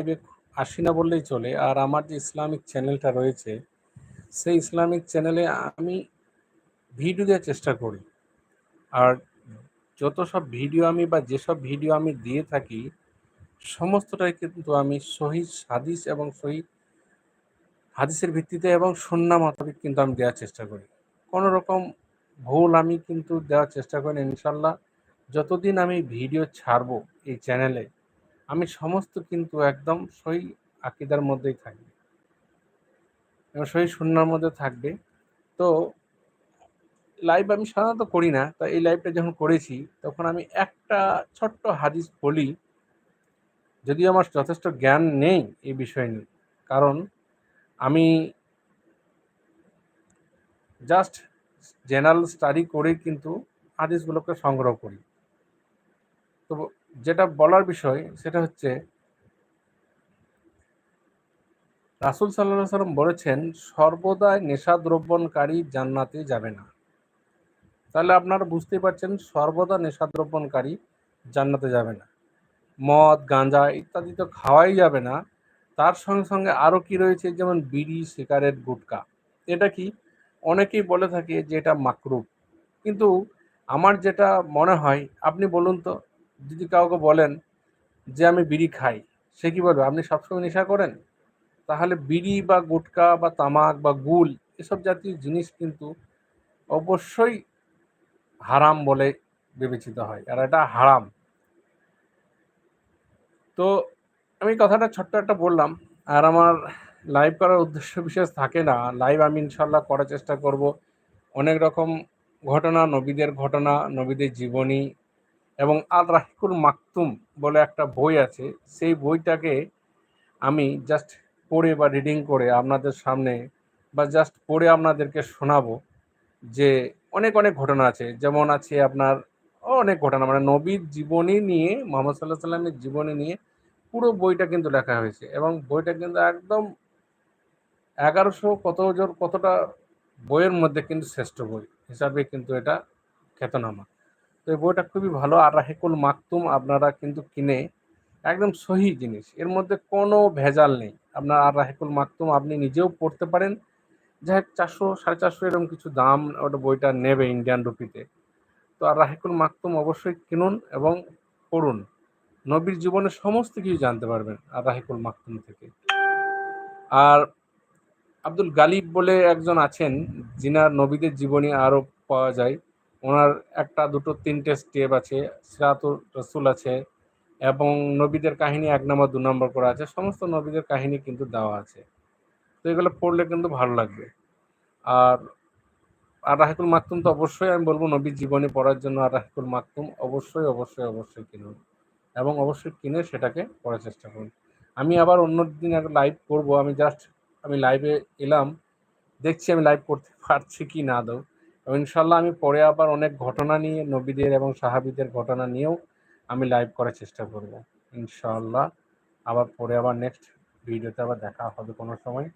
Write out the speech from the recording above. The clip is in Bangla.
লাইভে আসি না বললেই চলে। আর আমার যে ইসলামিক চ্যানেলটা রয়েছে, সেই ইসলামিক চ্যানেলে আমি ভিডিও দেওয়ার চেষ্টা করি। আর যত সব ভিডিও আমি বা যেসব ভিডিও আমি দিয়ে থাকি, সমস্তটাই কিন্তু আমি সহি হাদিস এবং সহি হাদিসের ভিত্তিতে এবং সন্না মোতাবেক কিন্তু আমি দেওয়ার চেষ্টা করি। কোনো রকম ভুল আমি কিন্তু দেওয়ার চেষ্টা করি ইনশাল্লাহ যতদিন আমি ভিডিও ছাড়বো এই চ্যানেলে আমি সমস্ত কিন্তু একদম সই আকিদার মধ্যেই থাকবে। এবং সই শূন্যর মধ্যে থাকবে। তো লাইভ আমি সাধারণত করি না, তো এই লাইভটা যখন করেছি, তখন আমি একটা ছোট্ট হাদিস বলি। যদিও আমার যথেষ্ট জ্ঞান নেই এই বিষয় নিয়ে, কারণ আমি জাস্ট জেনারেল স্টাডি করে কিন্তু হাদিসগুলোকে সংগ্রহ করি। তো যেটা বলার বিষয় সেটা হচ্ছে, রাসুল সাল্লাহ সাল্লাম বলেছেন, সর্বদাই নেশাদ্রব্যনকারী জান্নাতে যাবে না। তাহলে আপনারা বুঝতে পারছেন, সর্বদা নেশাদ্রব্যনকারী জান্নাতে যাবে না। মদ, গাঁজা ইত্যাদি তো খাওয়াই যাবে না। তার সঙ্গে সঙ্গে আরও কি রয়েছে, যেমন বিড়ি, সিগারেট, গুটকা। এটা কি? অনেকেই বলে থাকে যে এটা মাকরুপ কিন্তু আমার যেটা মনে হয়, আপনি বলুন তো যদি কাউকে বলেন যে আমি বিড়ি খাই, সে কি বলবে? আপনি সবসময় নেশা করেন? তাহলে বিড়ি বা গুটকা বা তামাক বা গুল এসব জাতীয় জিনিস কিন্তু অবশ্যই হারাম বলে বিবেচিত হয় আর এটা হারাম। তো আমি কথাটা ছোট্ট একটা বললাম আর আমার লাইভ করার উদ্দেশ্য বিশেষ থাকে না। লাইভ আমি ইনশাল্লাহ করার চেষ্টা করব। অনেক রকম ঘটনা, নবীদের ঘটনা, নবীদের জীবনী এবং আল রাহিকুল মাকতুম বলে একটা বই আছে, সেই বইটাকে আমি জাস্ট পড়ে বা রিডিং করে আপনাদের সামনে বা জাস্ট পড়ে আপনাদেরকে শোনাবো যে অনেক অনেক ঘটনা আছে। যেমন আছে আপনার অনেক ঘটনা মানে নবীর জীবনী নিয়ে, মোহাম্মদ সাল্লাহ সাল্লামের জীবনী নিয়ে পুরো বইটা কিন্তু লেখা হয়েছে এবং বইটা কিন্তু একদম এগারোশো কত জোর কতটা বইয়ের মধ্যে কিন্তু শ্রেষ্ঠ বই হিসাবে কিন্তু এটা খ্যাতনামা। তো এই বইটা খুবই ভালো। আর রাহেকুল মাকতুম আপনারা কিন্তু কিনে একদম সহি জিনিস। এর মধ্যে কোনো ভেজাল নেই। আপনার আর রাহেকুল মাকতুম আপনি নিজেও পড়তে পারেন। যাই হোক, চারশো, সাড়ে চারশো এরকম কিছু দাম ওটা বইটা নেবে ইন্ডিয়ান রুপিতে। তো আর রাহেকুল মাকতুম অবশ্যই কিনুন এবং পড়ুন। নবীর জীবনের সমস্ত কিছু জানতে পারবেন আর রাহেকুল মাকতুম থেকে। আর আব্দুল গালিব বলে একজন আছেন, যিনার নবীদের জীবনী আরও পাওয়া যায়। ওনার একটা, দুটো, তিনটে স্টেপ আছে, সিরাতুর রসুল আছে, এবং নবীদের কাহিনী এক নম্বর, দু নম্বর করা আছে, সমস্ত নবীদের কাহিনী কিন্তু দেওয়া আছে। তো এগুলো পড়লে কিন্তু ভালো লাগবে। আর আর রাহিকুল মাকতুম তো অবশ্যই, আমি বলব নবীর জীবনী পড়ার জন্য আর রাহিকুল মাকতুম অবশ্যই অবশ্যই অবশ্যই কিনুন। এবং অবশ্যই কিনে সেটাকে পড়ার চেষ্টা করুন। আমি আবার অন্য দিন একটা লাইভ করব, আমি জাস্ট আমি লাইভে এলাম, দেখছি আমি লাইভ করতে পারছি কি না দৌ ইনশাল্লাহ আমি পরে আবার অনেক ঘটনা নিয়ে, নবীদের এবং সাহাবিদের ঘটনা নিয়েও আমি লাইভ করার চেষ্টা করব। ইনশাল্লাহ আবার পরে আবার নেক্সট ভিডিওতে আবার দেখা হবে কোনো সময়।